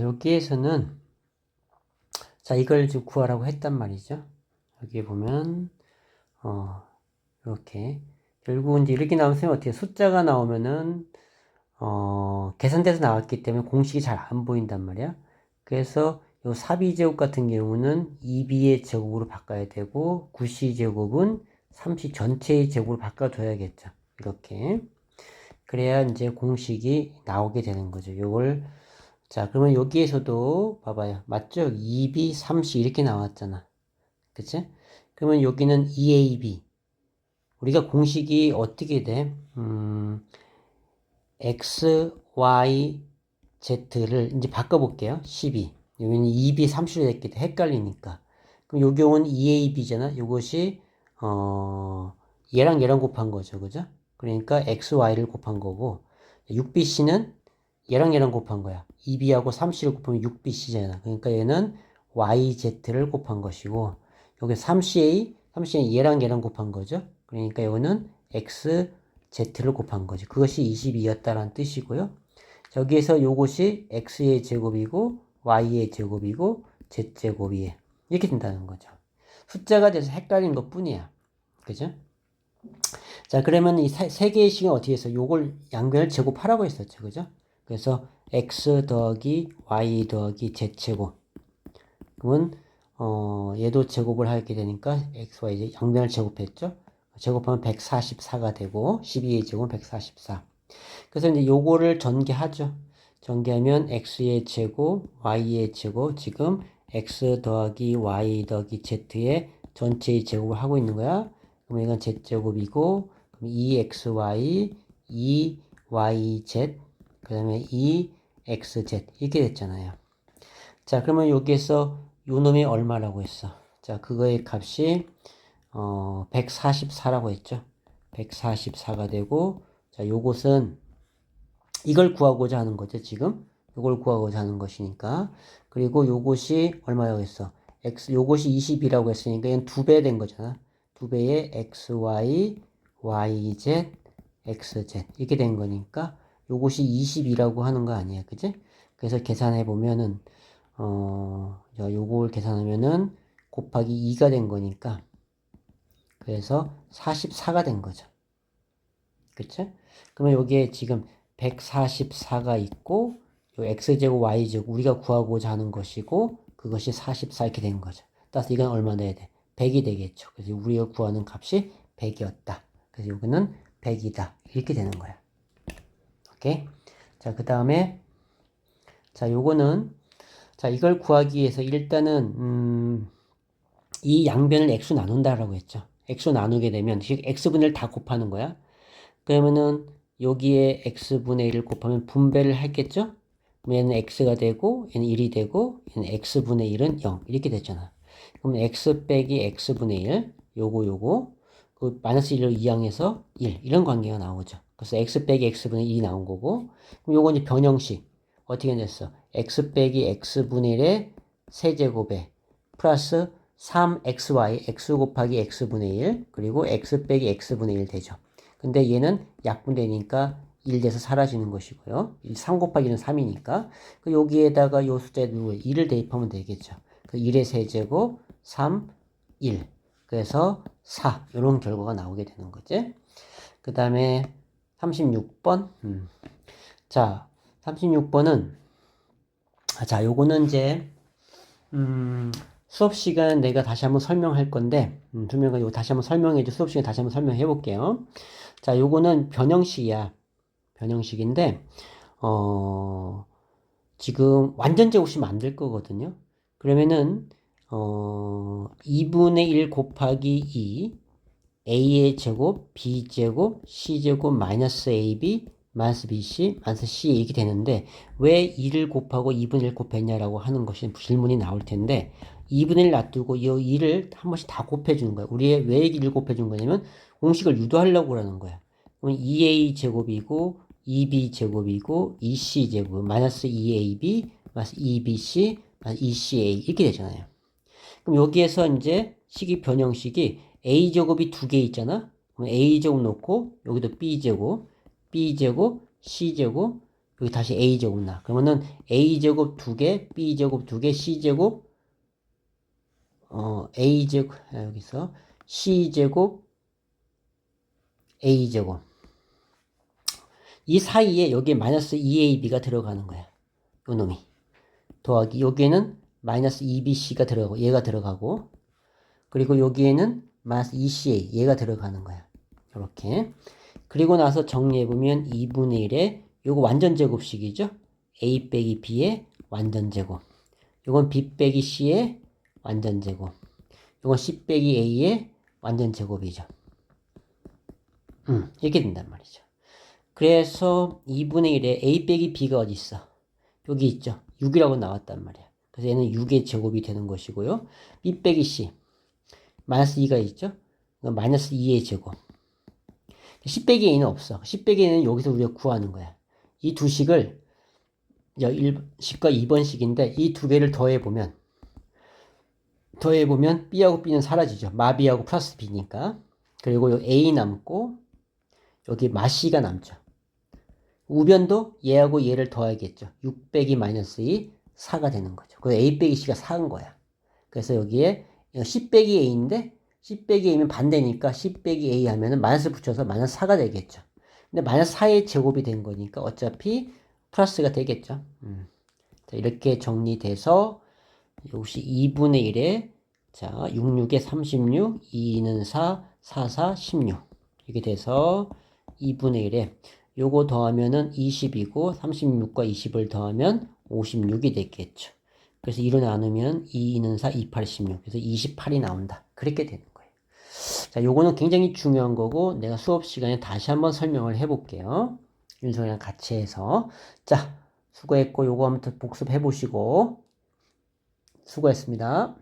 여기에서는 자 이걸 지금 구하라고 했단 말이죠. 여기 보면 어 이렇게 결국은 이제 이렇게 나오면 어떻게 숫자가 나오면은 어 계산돼서 나왔기 때문에 공식이 잘 안 보인단 말이야. 그래서 요 4b 제곱 같은 경우는 2b의 제곱으로 바꿔야 되고 9c 제곱은 3c 전체의 제곱으로 바꿔줘야겠죠. 이렇게 그래야 이제 공식이 나오게 되는 거죠. 요걸 자, 그러면 여기에서도 봐봐요. 맞죠? 2b, 3c 이렇게 나왔잖아. 그치? 그러면 여기는 2ab. 우리가 공식이 어떻게 돼? 음, x, y, z를 이제 바꿔볼게요. 12. 여기는 2b, 3c로 됐기 때문에 헷갈리니까. 그럼 요 경우는 2ab잖아. 요것이, 어, 얘랑 얘랑 곱한 거죠. 그죠? 그러니까 x, y를 곱한 거고, 6bc는 얘랑 얘랑 곱한 거야. 2b하고 3c를 곱하면 6bc잖아. 그러니까 얘는 yz를 곱한 것이고 여기 3ca, 3ca는 얘랑 얘랑 곱한 거죠. 그러니까 이거는 xz를 곱한 거지. 그것이 22였다라는 뜻이고요. 여기에서 요것이 x의 제곱이고 y의 제곱이고 z제곱이에 이렇게 된다는 거죠. 숫자가 돼서 헷갈린 것 뿐이야. 그죠? 자, 그러면 이 세 개의 식은 어떻게 해서 요걸 양변을 제곱하라고 했었죠. 그죠? 그래서 x 더하기 y 더하기 z제곱 그러면 어, 얘도 제곱을 하게 되니까 x, y, 양변을 제곱했죠. 제곱하면 144가 되고 12의 제곱은 144. 그래서 이제 요거를 전개하죠. 전개하면 x의 제곱, y의 제곱, 지금 x 더하기 y 더하기 z의 전체의 제곱을 하고 있는 거야. 그럼 이건 z제곱이고, 그럼 2xy, 2yz, 그 다음에 2xz 이렇게 됐잖아요. 자, 그러면 여기에서 요 놈이 얼마라고 했어? 자, 그거의 값이 어, 144라고 했죠. 144가 되고 자, 요것은 이걸 구하고자 하는 거죠, 지금. 요걸 구하고자 하는 것이니까. 그리고 요것이 얼마라고 했어? x 요것이 20이라고 했으니까 이건 두배 된 거잖아. 두 배의 xy, yz, xz 이렇게 된 거니까 요것이 20이라고 하는 거 아니야. 그지? 그래서 계산해 보면은 어, 요걸 계산하면은 곱하기 2가 된 거니까 그래서 44가 된 거죠. 그쵸? 그러면 여기에 지금 144가 있고 요 x제곱 y제곱 우리가 구하고자 하는 것이고 그것이 44 이렇게 된 거죠. 따라서 이건 얼마 내야 돼? 100이 되겠죠. 그래서 우리가 구하는 값이 100이었다. 그래서 여기는 100이다. 이렇게 되는 거야. 오케이. 자, 그 다음에, 자, 요거는, 자, 이걸 구하기 위해서 일단은, 음, 이 양변을 x로 나눈다라고 했죠. x로 나누게 되면, x분을 다 곱하는 거야. 그러면은, 여기에 x분의 1을 곱하면 분배를 하겠죠? 얘는 x가 되고, 얘는 1이 되고, 얘는 x분의 1은 0. 이렇게 됐잖아. 그럼 x 빼기 x분의 1, 요거, 요거, 그 마이너스 1로 이항해서 1. 이런 관계가 나오죠. 그래서 x 빼기 x분의 1이 나온 거고 그럼 요건 이제 변형식 어떻게 됐어? x 빼기 x분의 1의 세제곱에 플러스 3xy x 곱하기 x분의 1 그리고 x 빼기 x분의 1 되죠. 근데 얘는 약분되니까 1 돼서 사라지는 것이고요. 3 곱하기 는 3이니까 그 여기에다가 요 숫자 누구 1을 대입하면 되겠죠. 그 1의 세제곱 3, 1 그래서 4 이런 결과가 나오게 되는 거지. 그 다음에 36번. 음. 자, 36번은, 아, 자, 요거는 이제, 음, 수업 시간 내가 다시 한번 설명할 건데, 음, 설명가 요 다시 한번 설명해 줘. 수업 시간 다시 한번 설명해 볼게요. 자, 요거는 변형식이야. 변형식인데, 어, 지금 완전 제 곱식 만들 거거든요. 그러면은, 어, 2분의 1 곱하기 2, a의 제곱, b제곱, c제곱, 마이너스 ab, 마이너스 bc, 마이너스 c 이렇게 되는데 왜 2를 곱하고 2분의 1 곱했냐라고 하는 것이 질문이 나올 텐데 2분의 1 놔두고 이 2를 한 번씩 다 곱해주는 거야. 우리 왜 2를 곱해준 거냐면 공식을 유도하려고 그러는 거야. 그럼 2a 제곱이고 2b 제곱이고 2c 제곱, 마이너스 2ab, 마이너스 2bc, 마이너스 2ca 이렇게 되잖아요. 그럼 여기에서 이제 식이 변형식이 a제곱이 두 개 있잖아. 그럼 a제곱 놓고 여기도 b제곱, b제곱, c제곱, 여기 다시 a제곱 나. 그러면은 a제곱 2개, b제곱 2개, c제곱 어 a제곱 아, 여기서 c제곱 a제곱 이 사이에 여기에 마이너스 2ab가 들어가는 거야. 요 놈이. 더하기 여기에는 마이너스 2bc가 들어가고 얘가 들어가고 그리고 여기에는 마이너스 2ca 얘가 들어가는 거야. 이렇게. 그리고 나서 정리해 보면 2분의 1에 요거 완전 제곱식이죠. a 빼기 b의 완전 제곱. 요건 b 빼기 c의 완전 제곱. 요건 c 빼기 a의 완전 제곱이죠. 음, 이렇게 된단 말이죠. 그래서 2분의 1에 a 빼기 b가 어디 있어? 여기 있죠. 6이라고 나왔단 말이야. 그래서 얘는 6의 제곱이 되는 것이고요. b 빼기 c 마이너스 2가 있죠. 마이너스 2의 제곱. 10 빼기 a는 없어. 10 빼기 a는 여기서 우리가 구하는 거야. 이 두 식을 1식과 2번 식인데 이 두 개를 더해보면 더해보면 b하고 b는 사라지죠. 마비하고 플러스 b니까. 그리고 요 a 남고 여기 마씨가 남죠. 우변도 얘하고 얘를 더하겠죠. 6 빼기 마이너스 2, 4가 되는 거죠. 그 a 빼기 c가 4인 거야. 그래서 여기에 10 빼기 a인데 10 빼기 a면 반대니까 10 빼기 a 하면은 마이너스 붙여서 마이너스 4가 되겠죠. 근데 마이너스 4의 제곱이 된 거니까 어차피 플러스가 되겠죠. 음. 자, 이렇게 정리돼서 역시 2분의 1에 자, 6, 6에 36, 2는 4, 4, 4, 16 이렇게 돼서 2분의 1에 요거 더하면은 20이고 36과 20을 더하면 56이 됐겠죠. 그래서 2로 나누면 2, 2는 4, 2, 8, 16 그래서 28이 나온다. 그렇게 되는 거예요. 자, 요거는 굉장히 중요한 거고 내가 수업 시간에 다시 한번 설명을 해볼게요. 윤성이랑 같이 해서 자, 수고했고 요거 한번 복습해 보시고 수고했습니다.